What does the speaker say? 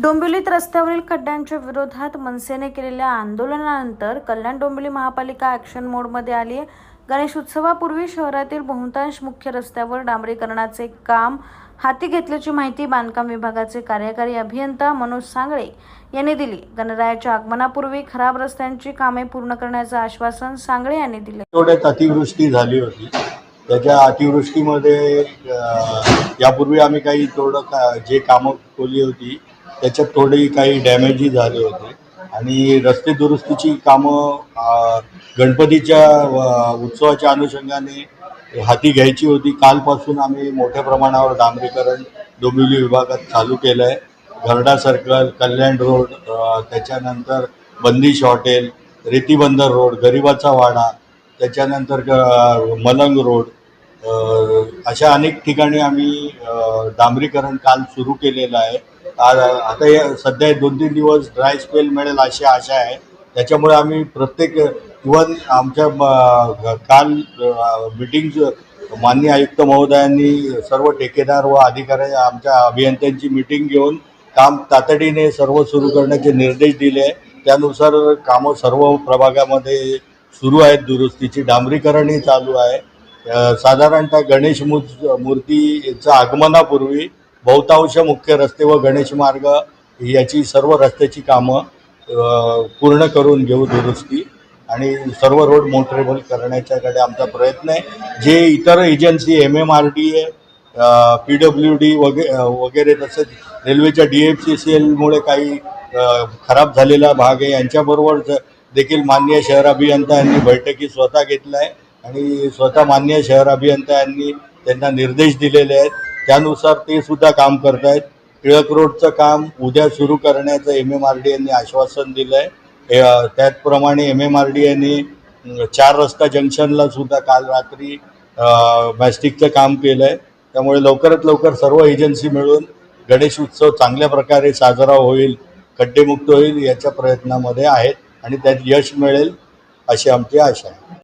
डोंबिवलीत रस्त्यावरील खड्ड्यांच्या विरोधात मनसेने केलेल्या आंदोलनानंतर कल्याण डोंबिवली महापालिका ॲक्शन मोडमध्ये आली आहे. गणेश उत्सवापूर्वी शहरातील बहुतांश मुख्य रस्त्यावर डांबरीकरणाचे काम हाती घेतल्याची माहिती बांधकाम विभागाचे कार्यकारी अभियंता मनोज सांगळे यांनी दिली. गणरायाच्या आगमनापूर्वी खराब रस्त्यांची कामे पूर्ण करण्याचं आश्वासन सांगळे यांनी दिले. थोड्यात अतिवृष्टी झाली होती. त्याच्या अतिवृष्टीमध्ये यापूर्वी आम्ही काही थोडं का जे कामं खोली होती त्याच्यात थोडी काही डॅमेजही झाले होते. आणि रस्ते दुरुस्तीची कामं गणपतीच्या उत्सवाच्या अनुषंगाने हाती घ्यायची होती. कालपासून आम्ही मोठ्या प्रमाणावर डांबरीकरण डोंबिवली विभागात चालू केलं आहे घरडा सर्कल कल्याण रोड त्याच्यानंतर बंदिश हॉटेल रेतीबंदर रोड गरिबाचा वाडा त्याच्यानंतर ग- मलंग रोड अशा अनेक ठिकाणी आम्ही डांबरीकरण काल सुरू केलेलं आहे. आता या सध्या दोन तीन दिवस ड्राय स्पेल मिळेल अशी आशा आहे. त्याच्यामुळे आम्ही प्रत्येक इवन आमच्या म- काल मिटिंग माननीय आयुक्त महोदयांनी सर्व ठेकेदार व अधिकारी आमच्या अभियंत्यांची मिटिंग घेऊन काम तातडीने सर्व सुरू करण्याचे निर्देश दिले. त्यानुसार कामं सर्व प्रभागामध्ये सुरू आहेत दुरुस्तीची डांबरीकरणही चालू आहे. साधारणतः गणेश मूर् मूर्तीचं आगमनापूर्वी बहुतांश मुख्य रस्ते व गणेश मार्ग याची सर्व रस्त्याची कामं पूर्ण करून घेऊ दुरुस्ती आणि सर्व रोड मोटरेबल करण्याच्याकडे आमचा प्रयत्न आहे. जे इतर agency M M R D A P W D वगे वगैरे तसेच रेल्वेच्या डी एफ सी सी एलमुळे काही खराब झालेला भाग आहे. यांच्याबरोबर ज- देखील माननीय शहर अभियंता यांनी बैठकी स्वतः घेतल्या आहे आणि स्वतः माननीय शहर अभियंता यांनी त्यांना निर्देश दिलेले आहेत. त्यानुसार ते सुद्धा काम करत आहेत टिळक रोडचं काम उद्या सुरू करण्याचं एम एम आर डी यांनी आश्वासन दिलं आहे त्याचप्रमाणे एम एम आर डी यांनी चार रस्ता जंक्शनला सुद्धा काल रात्री मॅस्टिकचं काम केलं आहे त्यामुळे लवकरात लवकर सर्व एजन्सी मिळून गणेश उत्सव चांगल्या प्रकारे साजरा होईल खड्डेमुक्त होईल याच्या प्रयत्नामध्ये आहेत आणि त्यात यश मिळेल अशी आमची आशा आहे.